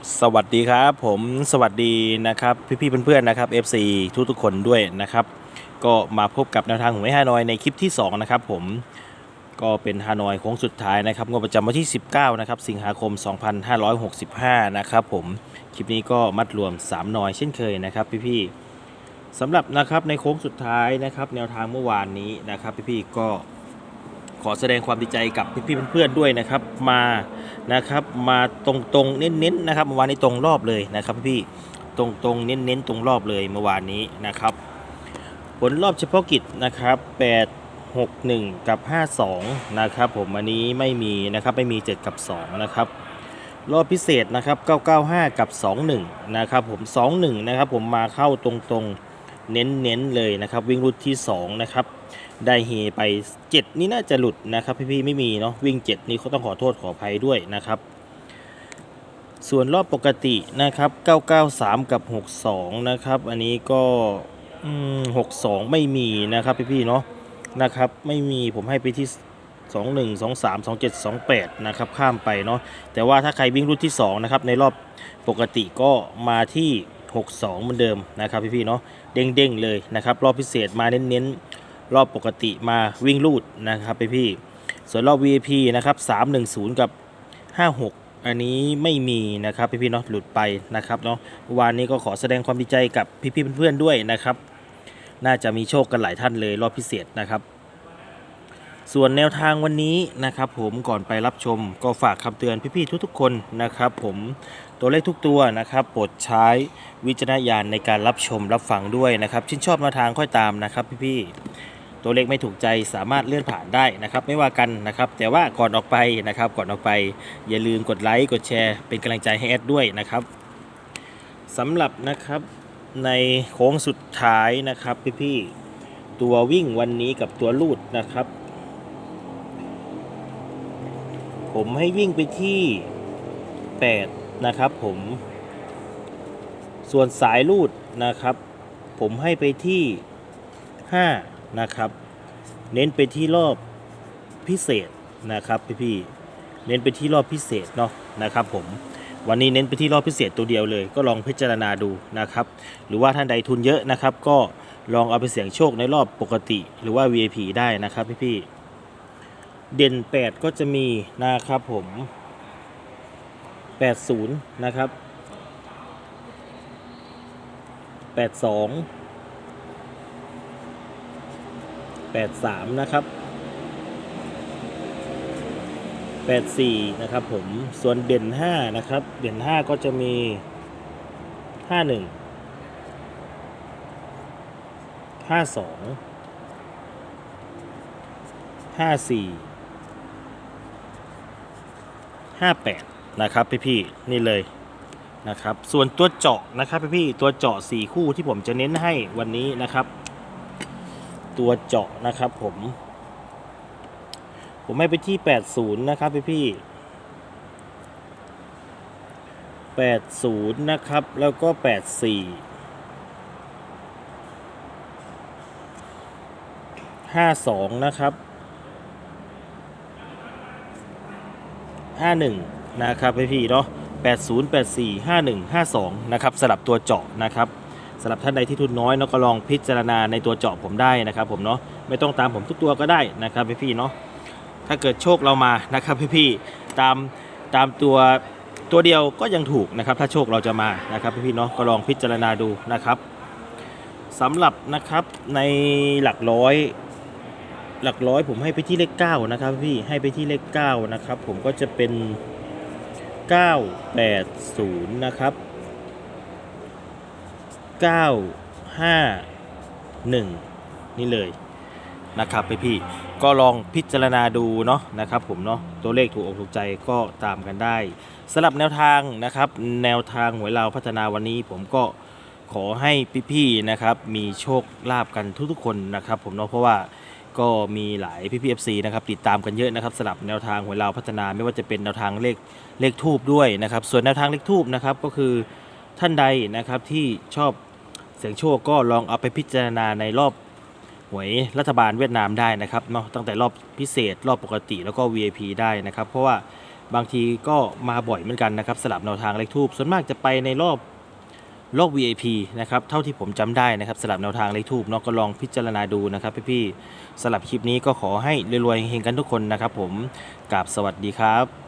สวัสดีครับผมสวัสดีนะครับพี่ๆเพื่อนๆนะครับ FC ทุกทุกๆคนด้วยนะครับ ก็มาพบกับแนวทางหวยฮานอยในคลิปที่ 2 นะครับผมก็เป็นฮานอยโค้งสุดท้ายนะครับงวดประจำวันที่ 19 นะครับ สิงหาคม 2565 นะครับผมคลิปนี้ก็มัดรวม 3 หน่อยเช่นเคยนะครับ พี่ๆสำหรับนะครับในโค้งสุดท้ายนะครับ แนวทางเมื่อวานนี้นะครับ พี่ๆก็ ขอแสดงความดีใจกับพี่ๆเพื่อนๆด้วยนะครับมานะครับมาตรงๆเน้นๆนะครับเมื่อวานนี้ตรงรอบเลยนะครับพี่ตรงๆเน้นๆตรงรอบเลยเมื่อวานนี้นะครับ ผลรอบเฉพาะกิจนะครับ 8 6 1 กับ 52 นะครับผมอันนี้ไม่มีนะครับไม่มี 7 กับ 2 นะครับ รอบพิเศษนะครับ 995 กับ 21 นะครับผม 21 นะครับผมมาเข้าตรงๆ เน้นๆเลยนะครับ วิ่งรุดที่ 2 นะครับ ได้เฮไป 7 นี่น่าจะหลุดนะครับ พี่ๆไม่มีเนาะวิ่ง 7 นี่เขาต้องขอโทษขออภัยด้วยนะครับ ส่วนรอบปกตินะครับ 993 กับ 62 นะครับ อันนี้ก็62 ไม่มีนะครับพี่ๆเนาะนะครับไม่มีผมให้ไปที่ 21 23 27 28 นะครับ ข้ามไปเนาะแต่ว่าถ้าใครวิ่งรุ่นที่ 2 นะครับ ในรอบปกติก็มาที่ 62 เหมือนเดิมนะครับพี่ๆเนาะเด้งๆเลยนะครับ รอบพิเศษมาเน้นๆ รอบปกติมาวิ่งลูดนะครับพี่พี่ ส่วนรอบ VIP นะครับ 310 กับ 56 อันนี้ไม่มีนะครับพี่พี่ๆเนาะหลุดไปนะครับเนาะวันนี้ก็ขอแสดงความดีใจกับพี่พี่ๆเพื่อนๆด้วยนะครับ น่าจะมีโชคกันหลายท่านเลยรอบพิเศษนะครับส่วนแนวทางวันนี้นะครับผมก่อนไปรับชมก็ฝากคำเตือนพี่ๆทุกๆคนนะครับผมตัวเลขทุกตัวนะครับโปรดใช้วิจารณญาณในการรับชมรับฟังด้วยนะครับชื่นชอบแนวทางค่อยตามนะครับพี่ๆ ตัวเลขไม่ถูกใจสามารถเลื่อนผ่านได้นะครับ ไม่ว่ากันนะครับ แต่ว่าก่อนออกไปนะครับ ก่อนออกไปอย่าลืมกดไลค์กดแชร์เป็นกำลังใจให้แอดด้วยนะครับสำหรับนะครับในโค้งสุดท้ายนะครับพี่ๆตัววิ่งวันนี้กับตัวลูดนะครับ ผมให้วิ่งไปที่ 8 นะครับผม ส่วนสายลูดนะครับ ผมให้ไปที่ 5 นะครับ เน้นไปที่รอบพิเศษนะครับพี่ๆเน้นไปที่รอบพิเศษเนาะนะครับ ผมวันนี้เน้นไปที่รอบพิเศษตัวเดียวเลย ก็ลองพิจารณาดูนะครับ หรือว่าท่านใดทุนเยอะนะครับ ก็ลองเอาไปเสี่ยงโชคในรอบปกติ หรือว่า VIP ได้นะครับพี่ๆเด่น 8 ก็จะมีนะครับผม 80 นะครับ 82 83 นะครับ 84 นะครับผม ส่วนเด่น 5 นะครับ เด่น 5 ก็จะมี 51 52 54 58 นะครับพี่ๆนี่เลยนะครับ ส่วนตัวเจาะนะครับพี่ๆตัวเจาะ 4 คู่ที่ผมจะเน้นให้วันนี้นะครับ ตัวเจาะนะครับผม ผมให้ไปที่ 80 นะครับพี่ๆ80 นะครับ แล้วก็ 84 52 นะครับ51 นะครับพี่พี่เนาะ80 84 51 52 นะครับ สลับตัวเจาะนะครับ สำหรับท่านใดที่ทุนน้อยเนาะก็ลองพิจารณาในตัวเจาะผมได้นะครับ ผมเนาะไม่ต้องตามผมทุกตัวก็ได้นะครับพี่พี่ๆเนาะถ้าเกิดโชคเรามานะครับพี่พี่ๆตามตามตัวตัวเดียวก็ยังถูกนะครับ ถ้าโชคเราจะมานะครับพี่พี่ๆเนาะก็ลองพิจารณาดูนะครับสำหรับนะครับในหลักร้อยหลักร้อยผมให้ไปที่เลข9นะครับพี่ให้ไปที่เลข9นะครับผมก็จะเป็น 980 นะครับ 951 นี่เลยนะครับไปพี่ก็ลองพิจารณาดูเนาะนะครับผมเนาะตัวเลขถูกอกถูกใจก็ตามกันได้สำหรับแนวทางนะครับ แนวทางหวยเราวพัฒนาวันนี้ผมก็ขอให้พี่ๆนะครับมีโชคลาภกันทุกๆคนนะครับ ผมเนาะเพราะว่าก็มีหลายพี่พีเอฟซีนะครับติดตามกันเยอะนะครับสลับแนวทางหวยเราวพัฒนาไม่ว่าจะเป็นแนวทางเลขเลขทูบด้วยนะครับ ส่วนแนวทางเลขทูบนะครับก็คือท่านใดนะครับที่ชอบ เสียงโชคก็ลองเอาไปพิจารณาในรอบหวยรัฐบาลเวียดนามได้นะครับเนาะตั้งแต่รอบพิเศษรอบปกติแล้วก็ VIP ได้นะครับ เพราะว่าบางทีก็มาบ่อยเหมือนกันนะครับสลับแนวทางเลขทูบส่วนมากจะไปในรอบโลก VIP นะครับเท่าที่ผมจำได้นะครับสลับแนวทางเลขทูบเนาะก็ลองพิจารณาดูนะครับพี่ๆสลับคลิปนี้ก็ขอให้รวยๆเฮงๆกันทุกคนนะครับ ผมกราบสวัสดีครับ